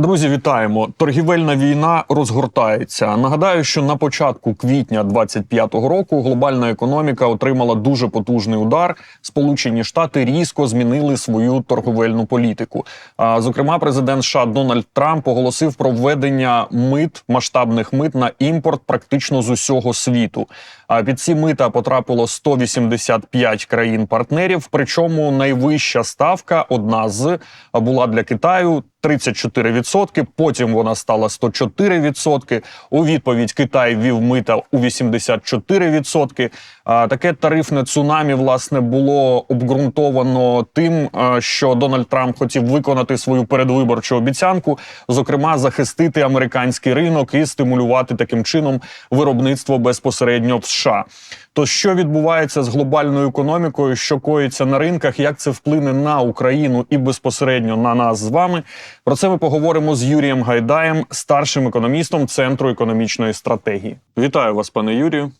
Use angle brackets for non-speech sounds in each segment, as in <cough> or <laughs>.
Друзі, вітаємо! Торгівельна війна розгортається. Нагадаю, що на початку квітня 25-го року глобальна економіка отримала дуже потужний удар. Сполучені Штати різко змінили свою торговельну політику. А зокрема, президент США Дональд Трамп оголосив про введення мит масштабних мит на імпорт практично з усього світу. А під ці мита потрапило 185 країн-партнерів. Причому найвища ставка одна з була для Китаю 34%, Потім вона стала 104%. У відповідь Китай ввів мита у 84%. Таке тарифне цунамі власне було обґрунтовано тим, що Дональд Трамп хотів виконати свою передвиборчу обіцянку, зокрема захистити американський ринок і стимулювати таким чином виробництво безпосередньо в США. То що відбувається з глобальною економікою, що коїться на ринках, як це вплине на Україну і безпосередньо на нас з вами? Про це ми поговоримо з Юрієм Гайдаєм, старшим економістом Центру економічної стратегії. Вітаю вас, пане Юрію.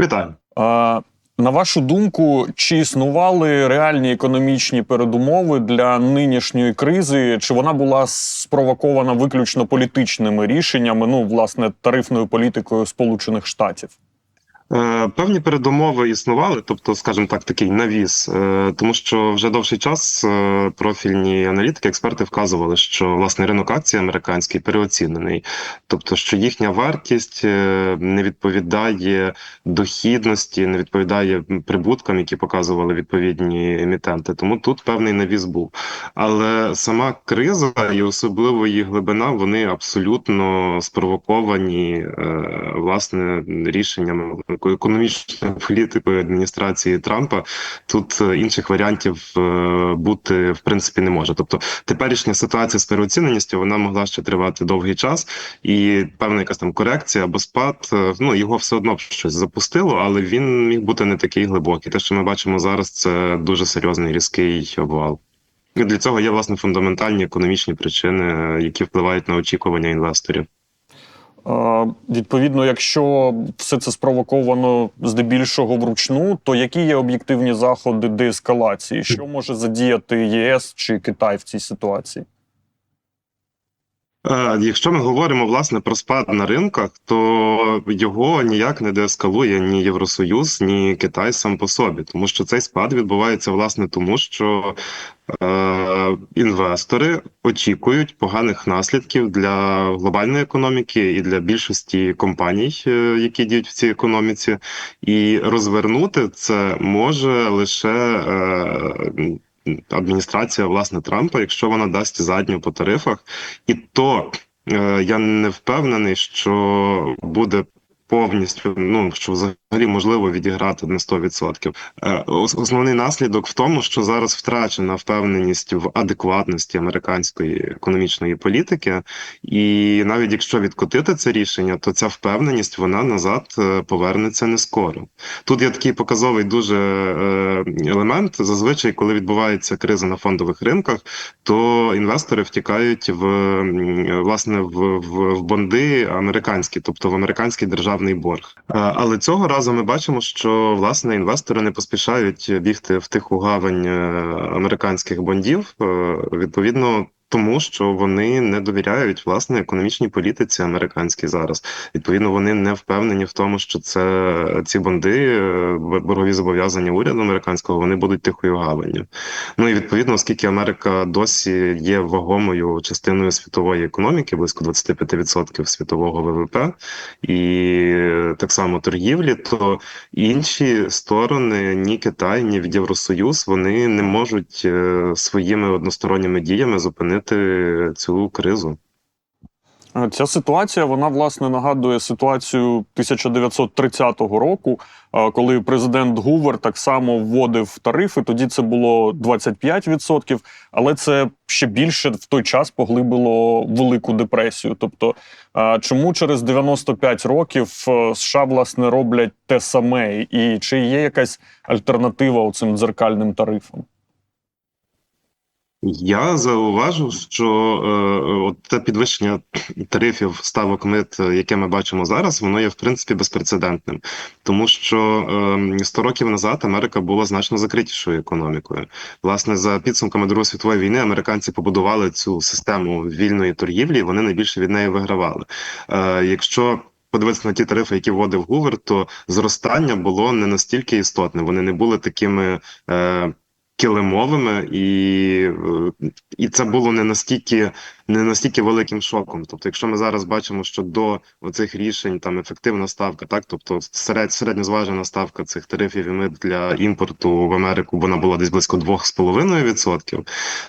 Вітаю. А, на вашу думку, чи існували реальні економічні передумови для нинішньої кризи? Чи вона була спровокована виключно політичними рішеннями? Ну, власне, тарифною політикою Сполучених Штатів? Е, Певні передумови існували, тобто, скажімо так, такий навіс, е, тому що вже довший час е, профільні аналітики, експерти вказували, що власне ринок акцій американський переоцінений, тобто, що їхня вартість не відповідає дохідності, не відповідає прибуткам, які показували відповідні емітенти. Тому тут певний навіс був. Але сама криза і особливо її глибина, вони абсолютно спровоковані власне рішеннями економічною політикою адміністрації Трампа. Тут е, інших варіантів е, бути в принципі не може. Тобто теперішня ситуація з переоціненістю вона могла ще тривати довгий час, і певна якась там корекція або спад. е, Ну його все одно щось запустило, але він міг бути не такий глибокий. Те, що ми бачимо зараз, це дуже серйозний різкий обвал. Для цього є власне фундаментальні економічні причини, які впливають на очікування інвесторів. Е, Відповідно, якщо все це спровоковано здебільшого вручну, то які є об'єктивні заходи деескалації? Що може задіяти ЄС чи Китай в цій ситуації? Е, Якщо ми говоримо власне про спад на ринках, то його ніяк не деескалує ні Євросоюз, ні Китай сам по собі, тому що цей спад відбувається власне тому, що е, інвестори очікують поганих наслідків для глобальної економіки і для більшості компаній, е, які діють в цій економіці, і розвернути це може лише. Е, адміністрація власне Трампа, якщо вона дасть задню по тарифах, і то е, я не впевнений, що буде. Повністю, ну що взагалі можливо відіграти на 100%. Е, Основний наслідок в тому, що зараз втрачена впевненість в адекватності американської економічної політики, і навіть якщо відкотити це рішення, то ця впевненість вона назад е, повернеться не скоро. Тут є такий показовий дуже е, елемент. Зазвичай, коли відбувається криза на фондових ринках, то інвестори втікають в власне в, в, в бонди американські, тобто в американський державний борг. Е, Але цього разу ми бачимо, що власне інвестори не поспішають бігти в тиху гавань е, американських бондів. Е, Відповідно. Тому що вони не довіряють власне економічній політиці американській зараз. Відповідно, вони не впевнені в тому, що це ці бонди, е, боргові зобов'язання уряду американського, вони будуть тихою гаванню. Ну і відповідно, оскільки Америка досі є вагомою частиною світової економіки, близько 25% світового ВВП, і так само торгівлі, то інші сторони, ні Китай, ні Євросоюз, вони не можуть е, своїми односторонніми діями зупинити цю кризу. Е, Ця ситуація вона власне нагадує ситуацію 1930 року, е, коли президент Гувер так само вводив тарифи. Тоді це було 25%, але це ще більше в той час поглибило велику депресію. Тобто, е, чому через 95 років США власне роблять те саме, і чи є якась альтернатива цим дзеркальним тарифам? Я зауважив, що е, от те підвищення тарифів ставок мит, е, яке ми бачимо зараз, воно є в принципі безпрецедентним, тому що е, 100 років назад Америка була значно закритішою економікою. Власне, за підсумками Другої світової війни, американці побудували цю систему вільної торгівлі, і вони найбільше від неї вигравали. Е, якщо Подивитися на ті тарифи, які вводив Гувер, то зростання було не настільки істотне. Вони не були такими е, килимовими, і, і це було не настільки не настільки великим шоком. Тобто, якщо ми зараз бачимо, що до оцих рішень там ефективна ставка, так тобто серед, середньозважена ставка цих тарифів і мит для імпорту в Америку вона була десь близько 2,5%,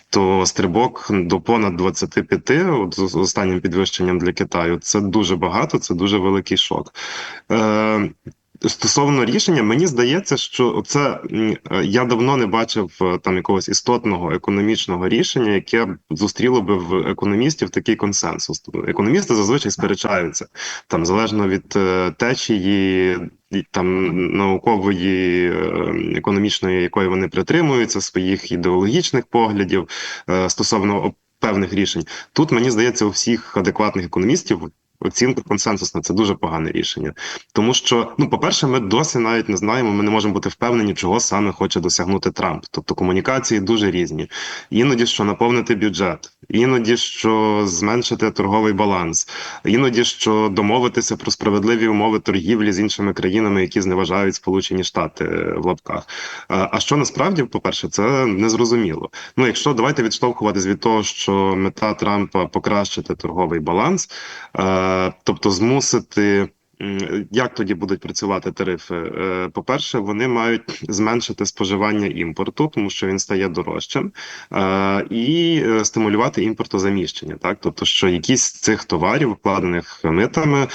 то стрибок до понад 25%, от з останнім підвищенням для Китаю, це дуже багато, це дуже великий шок. Е, Стосовно рішення, мені здається, що це я давно не бачив е, там якогось істотного економічного рішення, яке зустріло би в економістів такий консенсус. Тобто Економісти зазвичай сперечаються там залежно від е, течії. Там наукової економічної, якої вони притримуються, своїх ідеологічних поглядів е, стосовно певних рішень. Тут мені здається, у всіх адекватних економістів оцінка консенсусна це дуже погане рішення, тому що ну, по-перше, ми досі навіть не знаємо. Ми не можемо бути впевнені, чого саме хоче досягнути Трамп. Тобто комунікації дуже різні. Іноді що наповнити бюджет, іноді що зменшити торговий баланс, іноді що домовитися про справедливі умови торгівлі з іншими країнами, які зневажають Сполучені Штати е, в лапках. А що насправді, по перше, це незрозуміло. Ну, якщо давайте відштовхуватись від того, що мета Трампа покращити торговий баланс. Е, тобто змусити. Як тоді будуть працювати тарифи? Е, по-перше, вони мають зменшити споживання імпорту, тому що він стає дорожчим, е, і е, стимулювати імпортозаміщення. Так, тобто, що якісь з цих товарів, вкладених митами,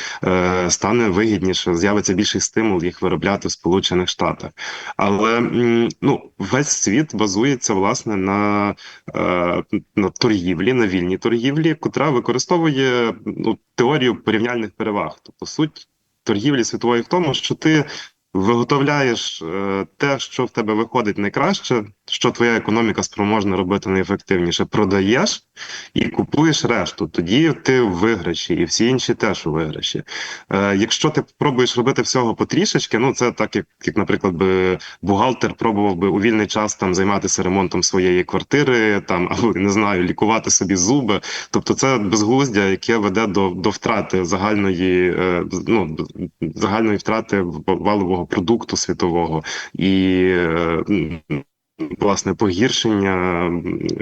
стане вигідніше, з'явиться більший стимул їх виробляти в Сполучених Штатах. Але ну, весь світ базується власне на на торгівлі, на вільній торгівлі, котра використовує ну, теорію порівняльних переваг, тобто суть торгівлі світової в тому, що ти виготовляєш е, те, що в тебе виходить найкраще, що твоя економіка спроможна робити найефективніше, продаєш і купуєш решту. Тоді ти в виграші, і всі інші теж у виграші. Е, Якщо ти пробуєш робити всього потрішечки, ну це так, як, як, наприклад, би бухгалтер пробував би у вільний час там займатися ремонтом своєї квартири, там <laughs> або не знаю, лікувати собі зуби. Тобто, це безглуздя, яке веде до до втрати загальної, е, ну загальної втрати валового продукту світового і. Е, власне погіршення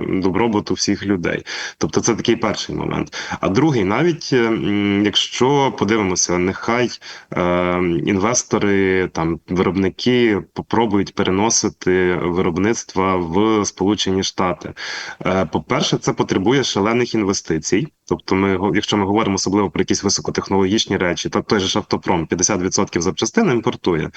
добробуту всіх людей, тобто це такий перший момент. А другий, навіть якщо подивимося, нехай е, інвестори там виробники попробують переносити виробництва в Сполучені Штати. Е, По перше, це потребує шалених інвестицій. Тобто, ми якщо ми говоримо особливо про якісь високотехнологічні речі, то той же ж автопром 50% запчастин імпортує,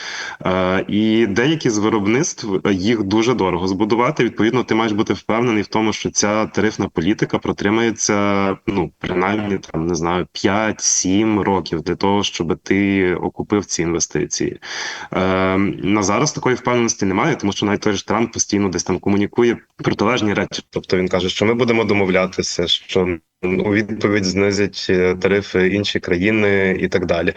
е, і деякі з виробництв їх дуже дорого збудувати. Відповідно, ти маєш бути впевнений в тому, що ця тарифна політика протримається ну принаймні там не знаю 5-7 років для того, щоб ти окупив ці інвестиції. Е, На зараз такої впевненості немає, тому що навіть той же Трамп постійно десь там комунікує протилежні речі. Тобто він каже, що ми будемо домовлятися, що у відповідь знизять е, тарифи інші країни і так далі.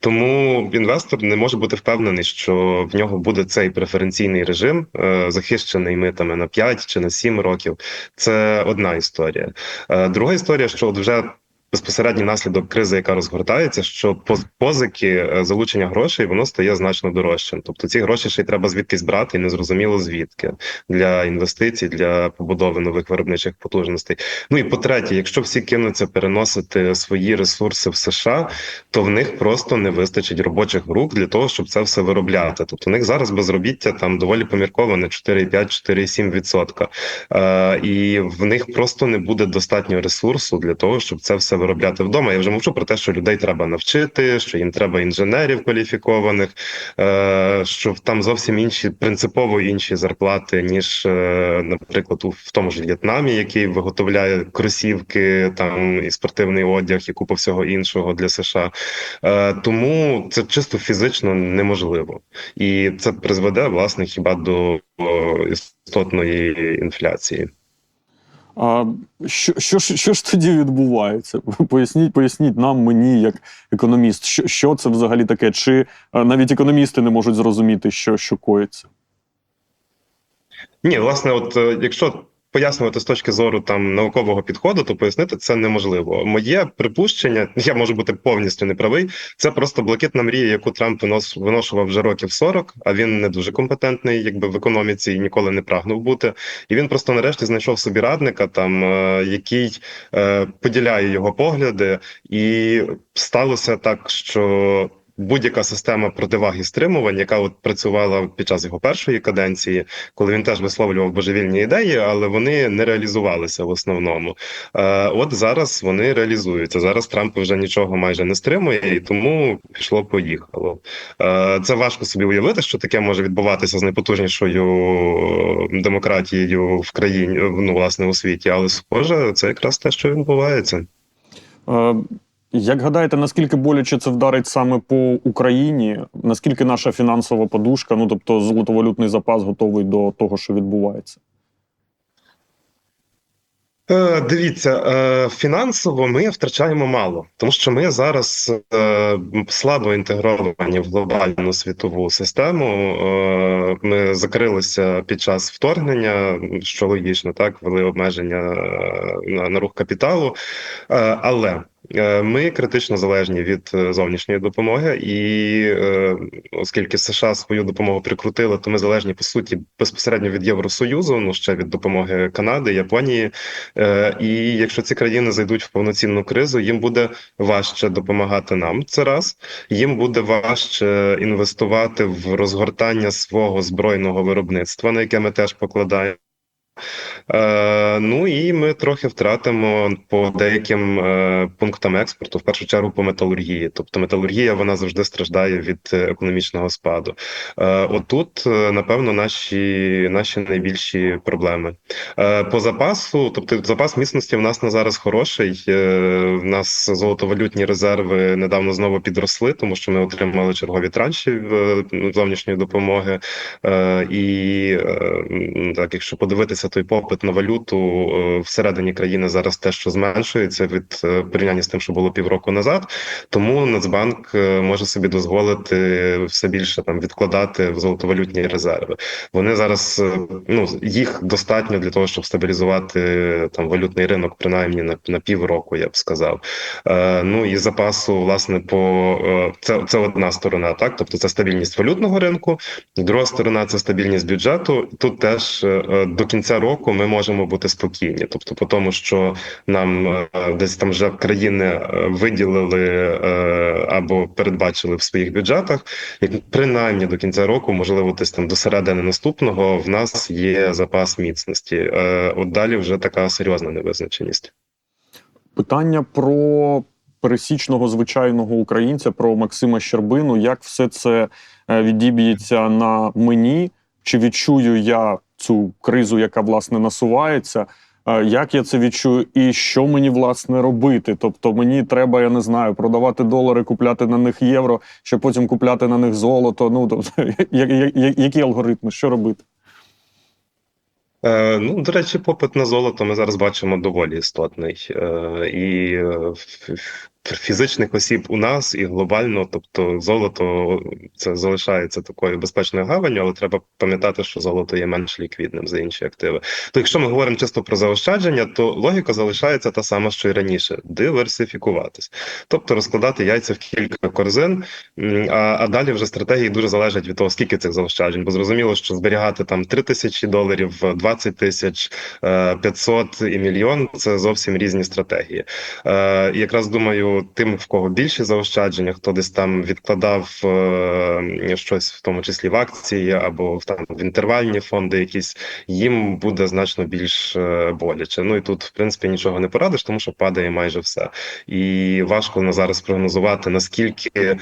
Тому інвестор не може бути впевнений, що в нього буде цей преференційний режим, е, захищений митами на 5 чи на 7 років. Це одна історія. Е, друга історія, що от вже безпосередній наслідок кризи, яка розгортається, що позики е, залучення грошей воно стає значно дорожчим. Тобто ці гроші ще й треба звідкись брати, і незрозуміло звідки для інвестицій, для побудови нових виробничих потужностей. Ну і по третє, якщо всі кинуться переносити свої ресурси в США, то в них просто не вистачить робочих рук для того, щоб це все виробляти. Тобто у них зараз безробіття там доволі помірковане 4,5-4,7%. Е, і в них просто не буде достатньо ресурсу для того, щоб це все виробляти вдома. Я вже мовчу про те, що людей треба навчити, що їм треба інженерів кваліфікованих, е, що там зовсім інші принципово інші зарплати, ніж, е, наприклад, в тому ж В'єтнамі, який виготовляє кросівки, там і спортивний одяг, і купа всього іншого для США. Е, тому це чисто фізично неможливо, і це призведе власне хіба до істотної інфляції. А що, що, що ж тоді відбувається? <laughs> Поясніть, поясніть нам, мені, як економіст, що, що це взагалі таке? Чи е, навіть економісти не можуть зрозуміти, що, що коїться? Ні, власне, от е, якщо пояснювати з точки зору там наукового підходу, то пояснити це неможливо. Моє припущення, я можу бути повністю неправий. Це просто блакитна мрія, яку Трамп винос, виношував вже років 40, а він не дуже компетентний, якби в економіці і ніколи не прагнув бути. І він просто нарешті знайшов собі радника, там е, який е, поділяє його погляди, і сталося так, що. Будь-яка система противаг і стримувань, яка от працювала під час його першої каденції, коли він теж висловлював божевільні ідеї, але вони не реалізувалися в основному. Е, от зараз вони реалізуються. Зараз Трамп вже нічого майже не стримує, і тому пішло поїхало. Е, це важко собі уявити, що таке може відбуватися з найпотужнішою демократією в країні, ну власне у світі, але схоже, це якраз те, що відбувається. Як гадаєте, наскільки боляче це вдарить саме по Україні? Наскільки наша фінансова подушка, ну тобто золотовалютний запас, готовий до того, що відбувається? Е, Дивіться, е, фінансово ми втрачаємо мало, тому що ми зараз е, слабо інтегровані в глобальну світову систему. Е, Ми закрилися під час вторгнення, що логічно, так ввели обмеження е, на, на рух капіталу, Е, але ми критично залежні від е, зовнішньої допомоги, і е, оскільки США свою допомогу прикрутили, то ми залежні по суті безпосередньо від Євросоюзу, ну ще від допомоги Канади, Японії. Е, І якщо ці країни зайдуть в повноцінну кризу, їм буде важче допомагати нам. Це раз їм буде важче інвестувати в розгортання свого збройного виробництва, на яке ми теж покладаємо. Е, ну і ми трохи втратимо по деяким е, пунктам експорту, в першу чергу по металургії. Тобто металургія вона завжди страждає від е, економічного спаду. Е, отут, е, напевно, наші, наші найбільші проблеми. Е, по запасу, тобто запас міцності в нас на зараз хороший. Е, в нас золотовалютні резерви недавно знову підросли, тому що ми отримали чергові транші е, зовнішньої допомоги. Е, і е, так, якщо подивитися той попит на валюту е, всередині країни зараз те, що зменшується від е, порівняння з тим, що було півроку назад. Тому Нацбанк е, може собі дозволити все більше там відкладати в золотовалютні резерви. Вони зараз ну їх достатньо для того, щоб стабілізувати там валютний ринок, принаймні на, на півроку, я б сказав. Е, ну і запасу, власне, по це, це одна сторона, так тобто це стабільність валютного ринку. Друга сторона це стабільність бюджету. Тут теж до кінця року ми можемо бути спокійні. Тобто, по тому, що нам е, десь там вже країни е, виділили е, або передбачили в своїх бюджетах, як принаймні до кінця року, можливо, десь там до середини наступного, в нас є запас міцності. От далі вже така серйозна невизначеність. Питання про пересічного звичайного українця, про Максима Щербину. Як все це відіб'ється на мені? Чи відчую я цю кризу, яка власне насувається? Е, Як я це відчую, і що мені власне робити? Тобто мені треба, я не знаю, продавати долари, купляти на них євро, щоб потім купляти на них золото. Ну тобто, <laughs> які алгоритми, що робити? Е, ну, до речі, попит на золото ми зараз бачимо доволі істотний. Е, і е, фізичних осіб у нас і глобально, тобто золото це залишається такою безпечною гаванню, але треба пам'ятати, що золото є менш ліквідним за інші активи. То якщо ми говоримо чисто про заощадження, то логіка залишається та сама, що й раніше: диверсифікуватись, тобто розкладати яйця в кілька корзин. А, а далі вже стратегії дуже залежать від того, скільки цих заощаджень. Бо зрозуміло, що зберігати там 3 тисячі доларів, 20 тисяч, е, 500 і мільйон це зовсім різні стратегії. Е, І якраз думаю, тим, в кого більше заощадження, хто десь там відкладав е, щось, в тому числі в акції або в там в інтервальні фонди, якісь їм буде значно більш е, боляче. Ну і тут, в принципі, нічого не порадиш, тому що падає майже все. І важко на зараз прогнозувати наскільки.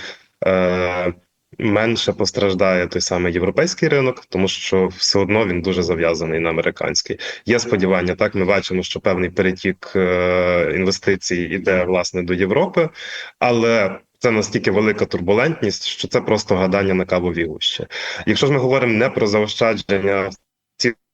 Е, Менше постраждає той самий європейський ринок, тому що все одно він дуже зав'язаний на американський. Є сподівання, так ми бачимо, що певний перетік е, інвестицій іде власне до Європи, але це настільки велика турбулентність, що це просто гадання на кавові гущі. Якщо ж ми говоримо не про заощадження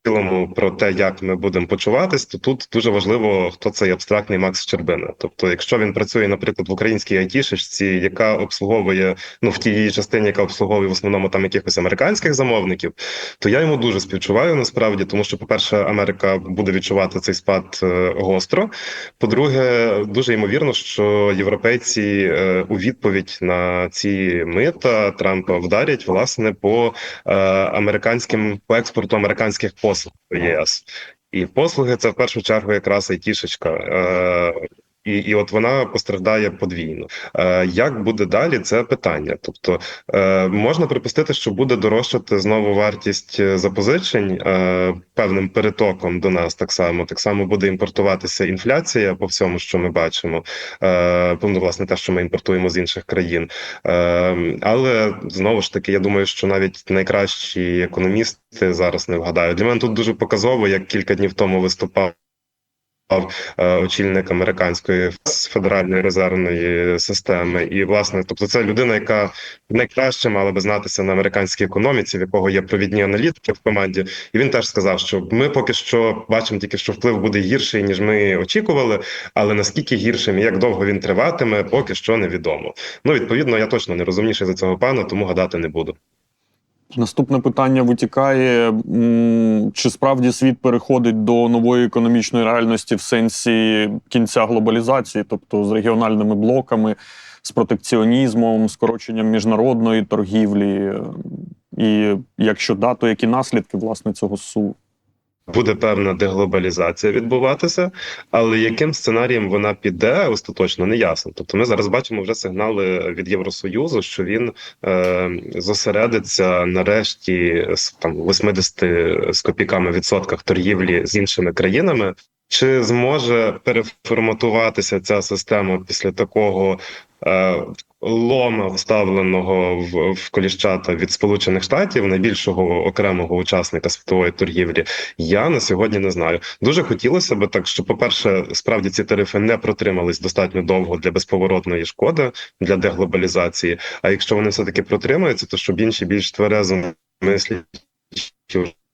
цілому про те, як ми будемо почуватись, то тут дуже важливо, хто цей абстрактний Макс Щербина. Тобто, якщо він працює, наприклад, в українській айтішечці, яка обслуговує ну в тій частині, яка обслуговує в основному там якихось американських замовників, то я йому дуже співчуваю насправді, тому що, по-перше, Америка буде відчувати цей спад е, гостро. По-друге, дуже ймовірно, що європейці е, у відповідь на ці мита Трампа вдарять власне по е, американським по експорту американських послуг до ЄС. І послуги це в першу чергу якраз айтішечка. Е, і, і от вона постраждає подвійно. Е, як буде далі? Це питання. Тобто е, можна припустити, що буде дорожчати знову вартість е, запозичень е, певним перетоком до нас. Так само так само буде імпортуватися інфляція по всьому, що ми бачимо. Е, ну, власне, те, що ми імпортуємо з інших країн. Е, але знову ж таки, я думаю, що навіть найкращі економісти зараз не вгадають. Для мене тут дуже показово, як кілька днів тому виступав. Е, Очільник американської федеральної резервної системи, і власне, тобто, це людина, яка найкраще мала би знатися на американській економіці, в якого є провідні аналітики в команді. І він теж сказав, що ми поки що бачимо тільки, що вплив буде гірший ніж ми очікували. Але наскільки гіршим і як довго він триватиме, поки що невідомо. Ну відповідно, я точно не розумніший за цього пана, тому гадати не буду. Наступне питання витікає: чи справді світ переходить до нової економічної реальності в сенсі кінця глобалізації, тобто з регіональними блоками, з протекціонізмом, скороченням міжнародної торгівлі? І якщо да, то які наслідки власне цього су? Буде певна деглобалізація відбуватися, але яким сценарієм вона піде остаточно не ясно. Тобто, ми зараз бачимо вже сигнали від Євросоюзу, що він е, зосередиться нарешті з там 80 з копійками відсотках торгівлі з іншими країнами. Чи зможе переформатуватися ця система після такого е, лома, вставленого в, в коліщата від Сполучених Штатів, найбільшого окремого учасника світової торгівлі? Я на сьогодні не знаю. Дуже хотілося б так, що, по-перше, справді ці тарифи не протримались достатньо довго для безповоротної шкоди для деглобалізації. А якщо вони все таки протримаються, то щоб інші більш тверезо мислячі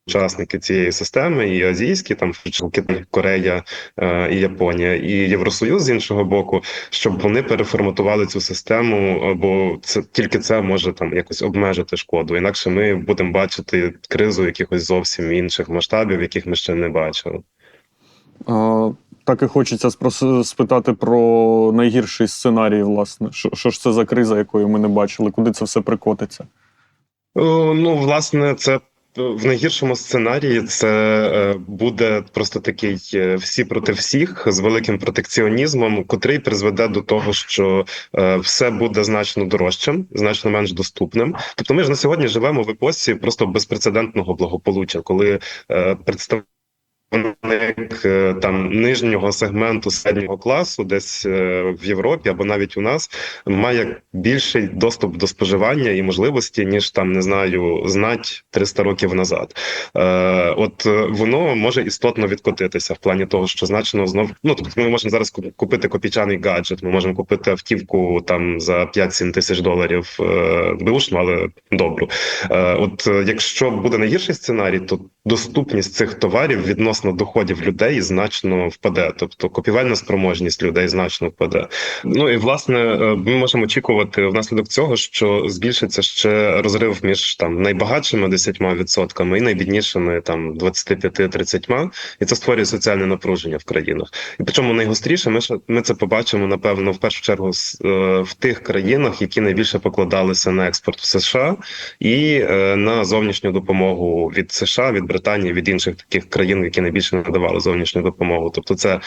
учасники цієї системи, і азійські, там Китай, Корея е, і Японія, і Євросоюз з іншого боку, щоб вони переформатували цю систему, бо це тільки це може там якось обмежити шкоду. Інакше ми будемо бачити кризу якихось зовсім інших масштабів, яких ми ще не бачили. А, так і хочеться спитати про найгірший сценарій, власне. Що, що ж це за криза, якої ми не бачили? Куди це все прикотиться? Ну, власне, це в найгіршому сценарії це е, буде просто такий е, всі проти всіх з великим протекціонізмом, котрий призведе до того, що е, все буде значно дорожчим, значно менш доступним. Тобто, ми ж на сьогодні живемо в епосі просто безпрецедентного благополуччя, коли представник е, там нижнього сегменту середнього класу, десь е, в Європі або навіть у нас, має більший доступ до споживання і можливості, ніж там не знаю, знать 300 років назад. Е, От е, воно може істотно відкотитися в плані того, що значно знов ну тобто ми можемо зараз купити копійчаний гаджет, ми можемо купити автівку там за 5-7 тисяч доларів е, беушну, але добру. Е, От е, якщо буде найгірший сценарій, то доступність цих товарів відносно доходів людей значно впаде. Тобто купівельна спроможність людей значно впаде. Ну і власне е, ми можемо очікувати внаслідок цього, що збільшиться ще розрив між там найбагатшими 10% і найбіднішими там 25-30%, і це створює соціальне напруження в країнах. І причому найгостріше ми ще- ми це побачимо напевно в першу чергу е, в тих країнах, які найбільше покладалися на експорт в США і е, на зовнішню допомогу від США, від Британії, від інших таких країн, які найбільше надавали зовнішню допомогу. Тобто, це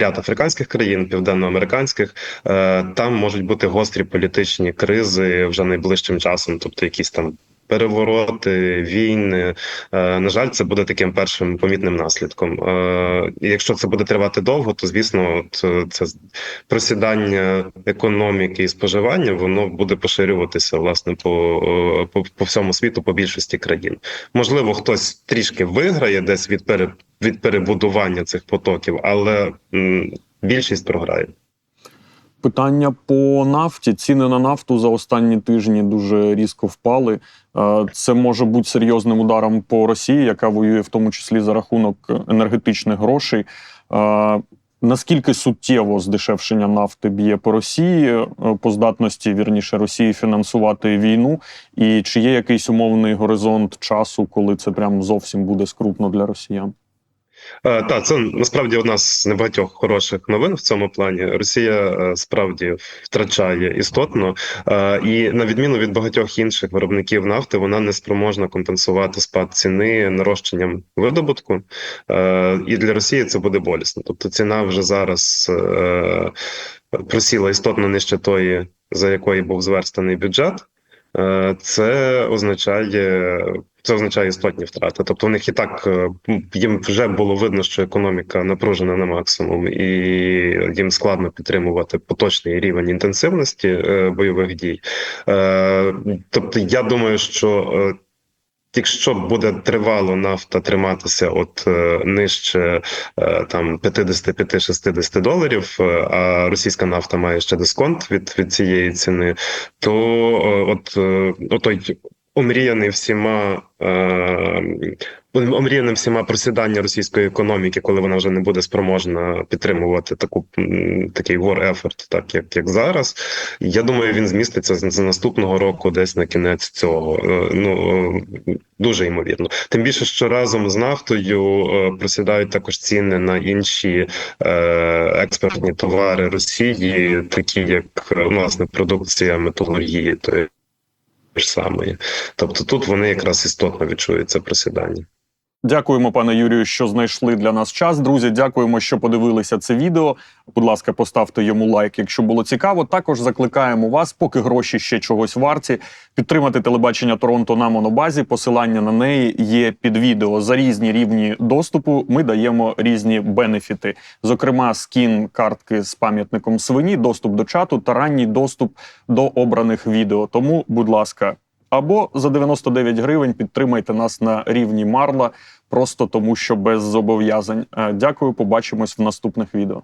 ряд африканських країн, південноамериканських. Е, Там можуть бути гострі політичні кризи вже найближчим часом, тобто якісь там. Перевороти, війни, Е, на жаль, це буде таким першим помітним наслідком. Е, Якщо це буде тривати довго, то звісно, е, це просідання економіки і споживання воно буде поширюватися власне по, по, по всьому світу, по більшості країн. Можливо, хтось трішки виграє десь від пере, від перебудування цих потоків, але більшість програє. Питання по нафті. Ціни на нафту за останні тижні дуже різко впали. Е, Це може бути серйозним ударом по Росії, яка воює в тому числі за рахунок енергетичних грошей. Е, Наскільки суттєво здешевшення нафти б'є по Росії, е, по здатності вірніше Росії фінансувати війну, і чи є якийсь умовний горизонт часу, коли це прям зовсім буде скрутно для росіян? Е, Так, це насправді одна з небагатьох хороших новин в цьому плані. Росія е, справді втрачає істотно, е, і на відміну від багатьох інших виробників нафти, вона не спроможна компенсувати спад ціни нарощенням видобутку. І для Росії це буде болісно. Тобто ціна вже зараз просіла істотно нижче тої, за якої був зверстаний бюджет. Е, Це означає це означає істотні втрати. Тобто, в них і так е, їм вже було видно, що економіка напружена на максимум, і їм складно підтримувати поточний рівень інтенсивності е, бойових дій. Тобто, я думаю, що. Якщо буде тривало нафта триматися от е, нижче е, там 55-60 доларів, е, а російська нафта має ще дисконт від, від цієї ціни, то е, от е, отой омріяний всіма е, омріяним всіма просідання російської економіки, коли вона вже не буде спроможна підтримувати таку такий war effort, так як, як зараз. Я думаю, він зміститься з, з наступного року, десь на кінець цього. Е, Ну е, дуже ймовірно. Тим більше, що разом з нафтою е, просідають також ціни на інші експортні товари Росії, такі як власне продукція металургії, тої ж самої. Тобто тут вони якраз істотно відчують це просідання. Дякуємо, пане Юрію, що знайшли для нас час. Друзі, дякуємо, що подивилися це відео. Будь ласка, поставте йому лайк, якщо було цікаво. Також закликаємо вас, поки гроші ще чогось варті, підтримати телебачення Торонто на монобазі. Посилання на неї є під відео. За різні рівні доступу ми даємо різні бенефіти, зокрема, скін картки з пам'ятником свині, доступ до чату та ранній доступ до обраних відео. Тому, будь ласка. Або за 99 гривень підтримайте нас на рівні Марла, просто тому що без зобов'язань. Е, Дякую, побачимось в наступних відео.